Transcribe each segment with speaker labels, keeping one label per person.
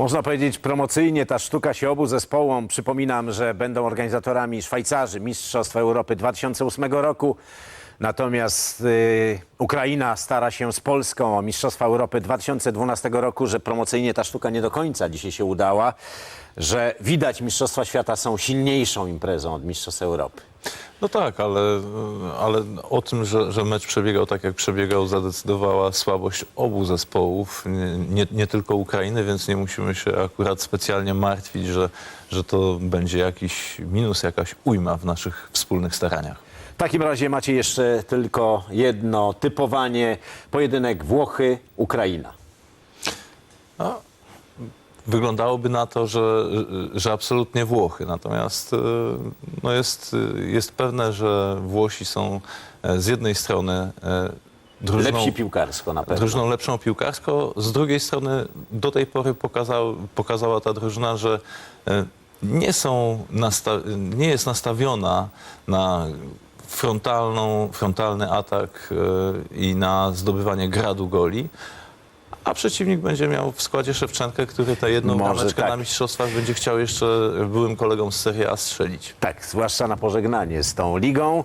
Speaker 1: Można powiedzieć promocyjnie ta sztuka się obu zespołom. Przypominam, że będą organizatorami Szwajcarzy Mistrzostw Europy 2008 roku. Natomiast y, Ukraina stara się z Polską o Mistrzostwa Europy 2012 roku, że promocyjnie ta sztuka nie do końca dzisiaj się udała, że widać Mistrzostwa Świata są silniejszą imprezą od Mistrzostw Europy.
Speaker 2: No tak, ale, ale o tym, że, że mecz przebiegał tak, jak przebiegał, zadecydowała słabość obu zespołów, nie, nie, nie tylko Ukrainy, więc nie musimy się akurat specjalnie martwić, że, że to będzie jakiś minus, jakaś ujma w naszych wspólnych staraniach.
Speaker 1: W takim razie macie jeszcze tylko jedno typowanie. Pojedynek Włochy-Ukraina.
Speaker 2: Wyglądałoby na to, że, że absolutnie Włochy. Natomiast e, no jest, jest pewne, że Włosi są e, z jednej strony e, drużyną,
Speaker 1: Lepsi piłkarsko na pewno.
Speaker 2: drużyną lepszą piłkarsko, z drugiej strony do tej pory pokazał, pokazała ta drużyna, że e, nie, są nie jest nastawiona na frontalną, frontalny atak e, i na zdobywanie gradu goli. A przeciwnik będzie miał w składzie Szewczenkę, który tę jedną brameczkę
Speaker 1: tak.
Speaker 2: na mistrzostwach będzie chciał jeszcze byłym kolegom z Serie A strzelić.
Speaker 1: Tak, zwłaszcza na pożegnanie z tą ligą.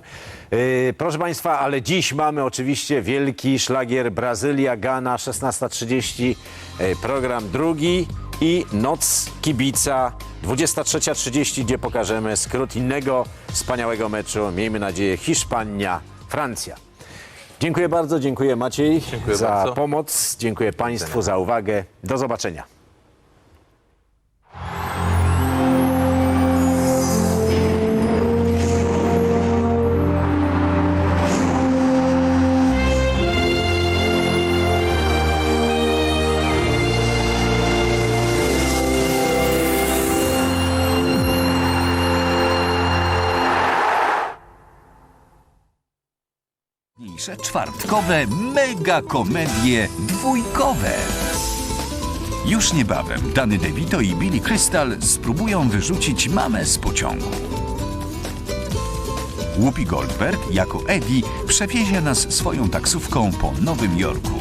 Speaker 1: Yy, proszę Państwa, ale dziś mamy oczywiście wielki szlagier Brazylia, Ghana, 16.30, yy, program drugi i Noc Kibica, 23.30, gdzie pokażemy skrót innego wspaniałego meczu, miejmy nadzieję, Hiszpania-Francja. Dziękuję bardzo, dziękuję Maciej
Speaker 2: Dziękuję
Speaker 1: za
Speaker 2: bardzo.
Speaker 1: pomoc, dziękuję Państwu za uwagę. Do zobaczenia.
Speaker 3: Najważniejsze czwartkowe mega komedie dwójkowe. Już niebawem Danny DeVito i Billy Crystal spróbują wyrzucić mamę z pociągu. Whoopi Goldberg jako Eddie przewiezie nas swoją taksówką po Nowym Jorku.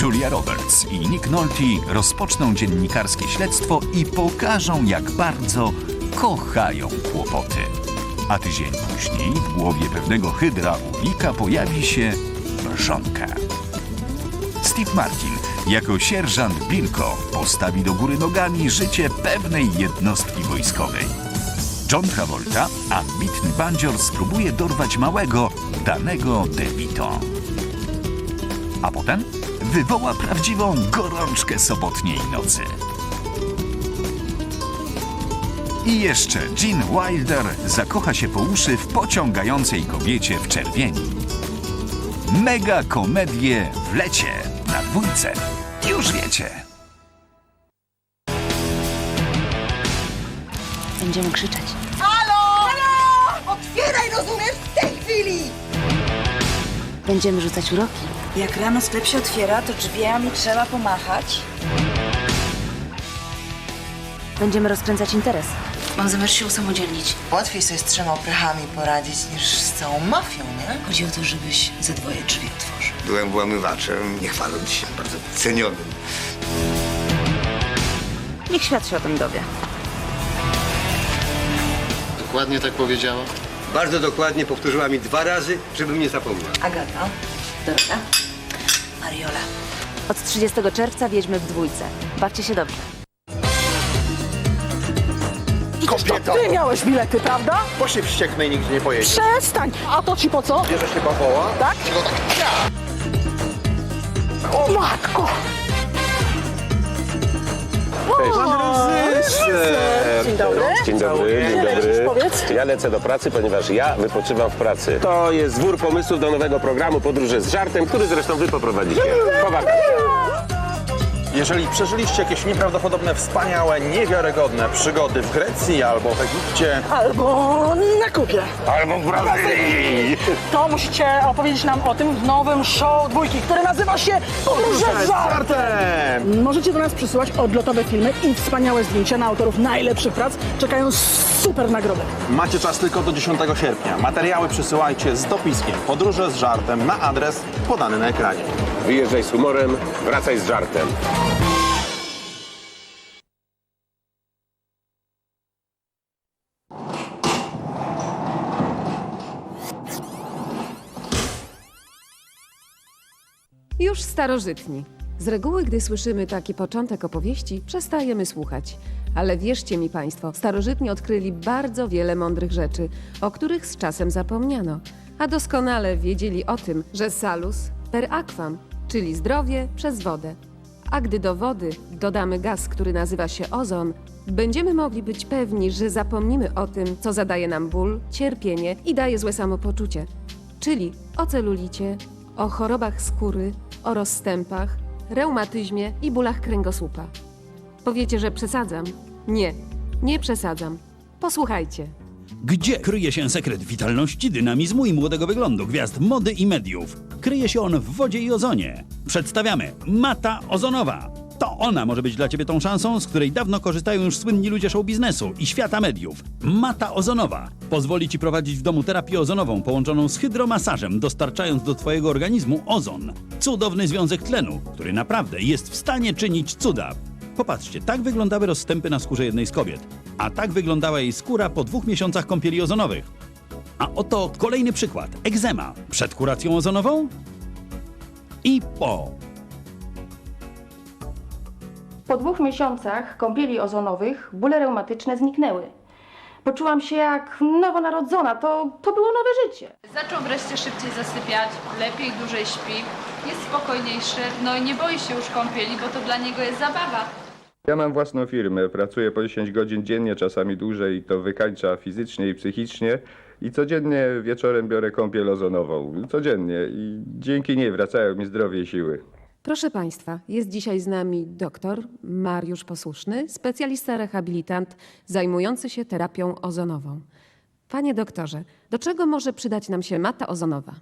Speaker 3: Julia Roberts i Nick Nolte rozpoczną dziennikarskie śledztwo i pokażą, jak bardzo kochają kłopoty. A tydzień później w głowie pewnego hydraulika pojawi się mrzonka. Steve Martin jako sierżant Bilko postawi do góry nogami życie pewnej jednostki wojskowej. John Travolta, ambitny bandzior, spróbuje dorwać małego, danego DeVito. A potem wywoła prawdziwą gorączkę sobotniej nocy. I jeszcze Gene Wilder zakocha się po uszy w pociągającej kobiecie w czerwieni. Mega komedie w lecie na dwójce. Już wiecie.
Speaker 4: Będziemy krzyczeć.
Speaker 5: Halo! Halo! Otwieraj, rozumiesz? W tej chwili!
Speaker 4: Będziemy rzucać uroki.
Speaker 5: Jak rano sklep się otwiera, to drzwiami trzeba pomachać.
Speaker 4: Będziemy rozkręcać interes.
Speaker 6: Mam zamiar się usamodzielnić.
Speaker 7: Łatwiej sobie z trzema prychami poradzić niż z całą mafią, nie?
Speaker 6: Chodzi o to, żebyś ze dwoje drzwi otworzył.
Speaker 8: Byłem włamywaczem, nie chwaląc się, bardzo cenionym.
Speaker 4: Niech świat się o tym dowie.
Speaker 9: Dokładnie tak powiedziała?
Speaker 8: Bardzo dokładnie powtórzyła mi dwa razy, żebym nie zapomniał.
Speaker 7: Agata.
Speaker 6: Dorota? Mariola.
Speaker 4: Od 30 czerwca wiedźmy w dwójce. Bawcie się dobrze.
Speaker 8: Kobieto!
Speaker 10: Ty miałeś bilety, prawda?
Speaker 8: Bo się wścieknę i nigdzie nie pojedzie.
Speaker 10: Przestań! A to ci po co?
Speaker 8: Bierze się bawoła?
Speaker 10: Tak?
Speaker 8: Czego tak ja?
Speaker 10: O matko! Dzień dobry.
Speaker 11: Dzień dobry, dzień dobry.
Speaker 10: powiedz.
Speaker 11: Ja lecę do pracy, ponieważ ja wypoczywam w pracy. To jest wór pomysłów do nowego programu Podróże z żartem, który zresztą wy poprowadzicie. Po wakacjach.
Speaker 12: Jeżeli przeżyliście jakieś nieprawdopodobne, wspaniałe, niewiarygodne przygody w Grecji albo w Egipcie,
Speaker 10: Albo na kupie.
Speaker 11: Albo w Brazylii.
Speaker 10: To musicie opowiedzieć nam o tym w nowym show dwójki, które nazywa się Podróże z żartem.
Speaker 12: żartem!
Speaker 10: Możecie do nas przysyłać odlotowe filmy i wspaniałe zdjęcia na autorów najlepszych prac. Czekają super nagrody.
Speaker 12: Macie czas tylko do 10 sierpnia. Materiały przysyłajcie z dopiskiem Podróże z żartem na adres podany na ekranie.
Speaker 11: Wyjeżdżaj z humorem, wracaj z żartem.
Speaker 13: Już starożytni. Z reguły, gdy słyszymy taki początek opowieści, przestajemy słuchać. Ale wierzcie mi Państwo, starożytni odkryli bardzo wiele mądrych rzeczy, o których z czasem zapomniano. A doskonale wiedzieli o tym, że salus per aquam czyli zdrowie przez wodę. A gdy do wody dodamy gaz, który nazywa się ozon, będziemy mogli być pewni, że zapomnimy o tym, co zadaje nam ból, cierpienie i daje złe samopoczucie. Czyli o celulicie, o chorobach skóry, o rozstępach, reumatyzmie i bólach kręgosłupa. Powiecie, że przesadzam? Nie, nie przesadzam. Posłuchajcie.
Speaker 14: Gdzie kryje się sekret witalności, dynamizmu i młodego wyglądu gwiazd mody i mediów? Kryje się on w wodzie i ozonie. Przedstawiamy Mata Ozonowa. To ona może być dla Ciebie tą szansą, z której dawno korzystają już słynni ludzie show biznesu i świata mediów. Mata Ozonowa pozwoli Ci prowadzić w domu terapię ozonową połączoną z hydromasażem, dostarczając do Twojego organizmu ozon. Cudowny związek tlenu, który naprawdę jest w stanie czynić cuda. Popatrzcie, tak wyglądały rozstępy na skórze jednej z kobiet, a tak wyglądała jej skóra po dwóch miesiącach kąpieli ozonowych. A oto kolejny przykład. Egzema przed kuracją ozonową i po.
Speaker 10: Po dwóch miesiącach kąpieli ozonowych bóle reumatyczne zniknęły. Poczułam się jak nowonarodzona, to, to było nowe życie.
Speaker 5: Zaczął wreszcie szybciej zasypiać, lepiej dłużej śpi, jest spokojniejszy, no i nie boi się już kąpieli, bo to dla niego jest zabawa.
Speaker 12: Ja mam własną firmę, pracuję po 10 godzin dziennie, czasami dłużej i to wykańcza fizycznie i psychicznie. I codziennie wieczorem biorę kąpiel ozonową. Codziennie. I dzięki niej wracają mi zdrowie i siły.
Speaker 13: Proszę Państwa, jest dzisiaj z nami doktor Mariusz Posłuszny, specjalista rehabilitant zajmujący się terapią ozonową. Panie doktorze, do czego może przydać nam się mata ozonowa?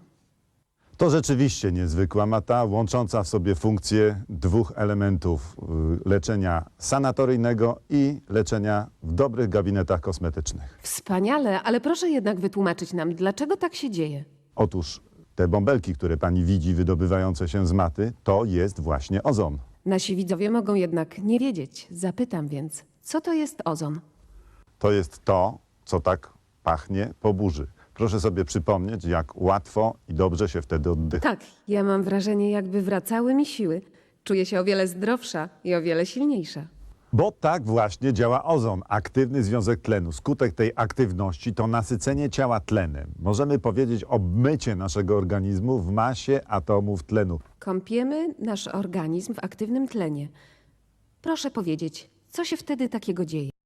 Speaker 15: To rzeczywiście niezwykła mata, łącząca w sobie funkcje dwóch elementów y, leczenia sanatoryjnego i leczenia w dobrych gabinetach kosmetycznych.
Speaker 13: Wspaniale, ale proszę jednak wytłumaczyć nam, dlaczego tak się dzieje.
Speaker 15: Otóż te bąbelki, które pani widzi wydobywające się z maty, to jest właśnie ozon.
Speaker 13: Nasi widzowie mogą jednak nie wiedzieć. Zapytam więc, co to jest ozon?
Speaker 15: To jest to, co tak pachnie po burzy. Proszę sobie przypomnieć, jak łatwo i dobrze się wtedy oddycha.
Speaker 13: Tak, ja mam wrażenie, jakby wracały mi siły. Czuję się o wiele zdrowsza i o wiele silniejsza.
Speaker 15: Bo tak właśnie działa ozon, aktywny związek tlenu. Skutek tej aktywności to nasycenie ciała tlenem. Możemy powiedzieć obmycie naszego organizmu w masie atomów tlenu.
Speaker 13: Kąpiemy nasz organizm w aktywnym tlenie. Proszę powiedzieć, co się wtedy takiego dzieje?